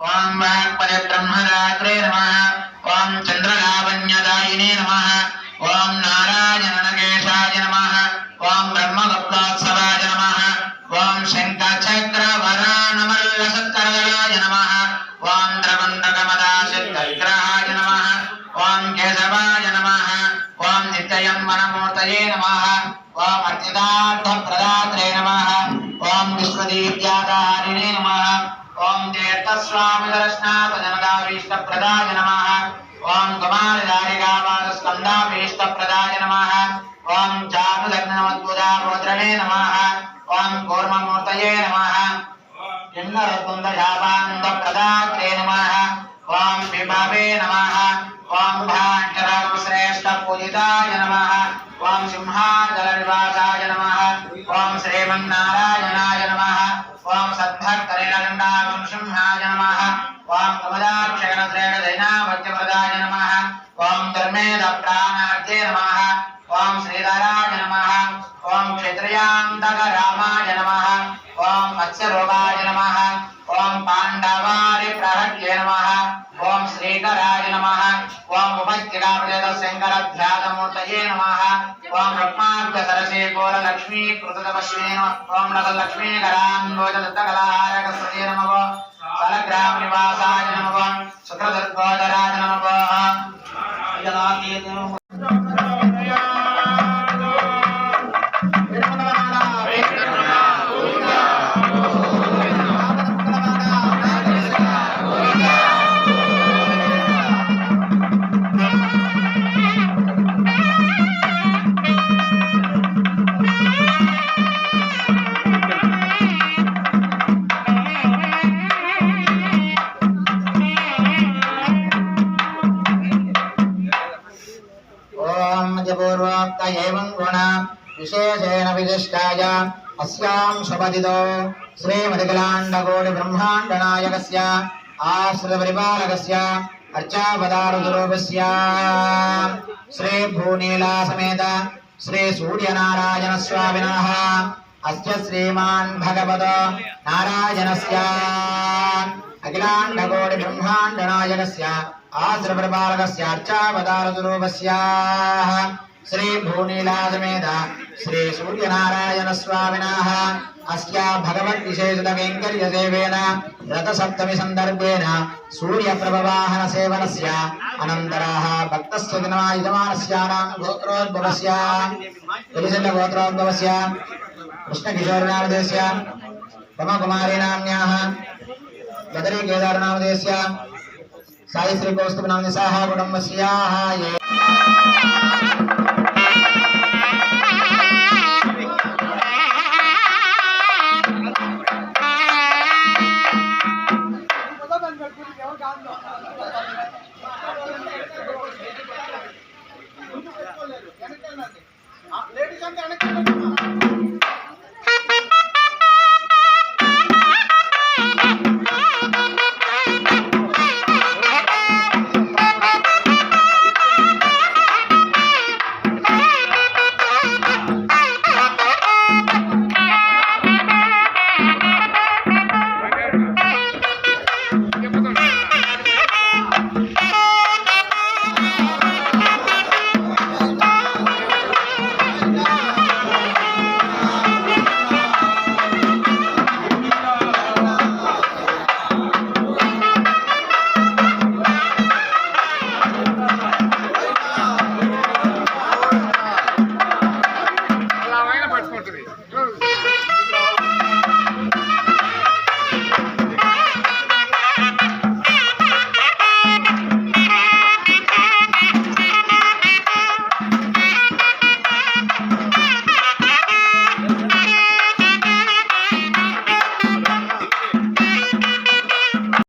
ఓం వాక్పద బ్రహ్మరాత్రే నమః ఓం చంద్రలావణ్యదాయినే నమః ఓం నారాయణ నగేశాయ నమః ఓం బ్రహ్మగుప్తోత్సవాయ నమః ఓం శంఖచక్రవరాణమల్ల సత్కరదలాయ నమః ఓం ద్రవండకమదాసిద్ధ విగ్రహాయ నమః ఓం కేశవాయ నమః ఓం నిత్యయం వనమూర్తయే నమః ఓం అర్చితార్థ ప్రదాత్రే నమః ఓం విశ్వదీప్యాకారిణే నమః. ఓం తీర్థస్వామి దర్శనాథ జనదాభీష్ట ప్రదాయ నమ. ఓం కుమారదారికాపాదస్కందాభీష్ట ప్రదాయ నమః. ఓం జానులగ్నమద్భుతాభోద్రణే నమః ఓం కూర్మమూర్తయే నమః. కిన్నరకుందశాపాంత ప్రదాత్రే నమ. ఓం విభవే నమ. ఓం భాంచరం శ్రేష్ట పూజితాయ నమ. ఓం సింహాచల నివాసాయ నమ. ఓం శ్రీమన్నారాయణ సద్భక్తరిణగండాగం సింహాయ నమః ఓం కమలాక్షణ శ్రేణ దైనావత్యప్రదాయ ఓం ధర్మేద ప్రాణార్థే నమః ఓం శ్రీధరాయ నమః ఓం క్షత్రియాంతక రామాయ నమః ఓం మత్స్యరోగాయ నమః ఓం పాండవారి ప్రహట్యే ఓం శ్రీకరాయ ఓం ఓం కోర లక్ష్మీ కృతపశ్వే నమః ఓం లక్ష్మీ కరాంబోజ దత్తకలాహారక సదే నమః ఫలగ్రామ నివాసాయ నమః శుక్రదర్గోదరాయ ఏం గుణ? విశేషేణ విశిష్టాయ. అస్యాం శుభదిదో శ్రీమతికలాండకోటి బ్రహ్మాండ నాయకస్య ఆశ్రిత పరిపాలకస్య అర్చావతారస్య శ్రీ భూనీలా సమేత శ్రీ సూర్యనారాయణ స్వామిన అస్య శ్రీమాన్ భగవత నారాయణస్య. అఖిలాండకోటి బ్రహ్మాండ నాయకస్య ఆశ్రపరిపాలకస్య అర్చావతారస్య श्री भूनीलासमेत श्री सूर्य नारायण स्वामी अस्या भगवद्विशेषत वेङ्कर्यदेवेन रथसप्तमी सन्दर्भेण सूर्यप्रभवाहन सेवनस्य अनन्तराः भक्तस्य दिनमायुधमानस्यानां गोत्रोद्भवस्य गोत्रोद्भवस्य कृष्णकिशोरनामदेस्य रमकुमारीनाम्न्याः बदरी केदारनामदेस्य सायिश्रीकौस्तुभनाम्निसाः कुटुम्बस्याः ये।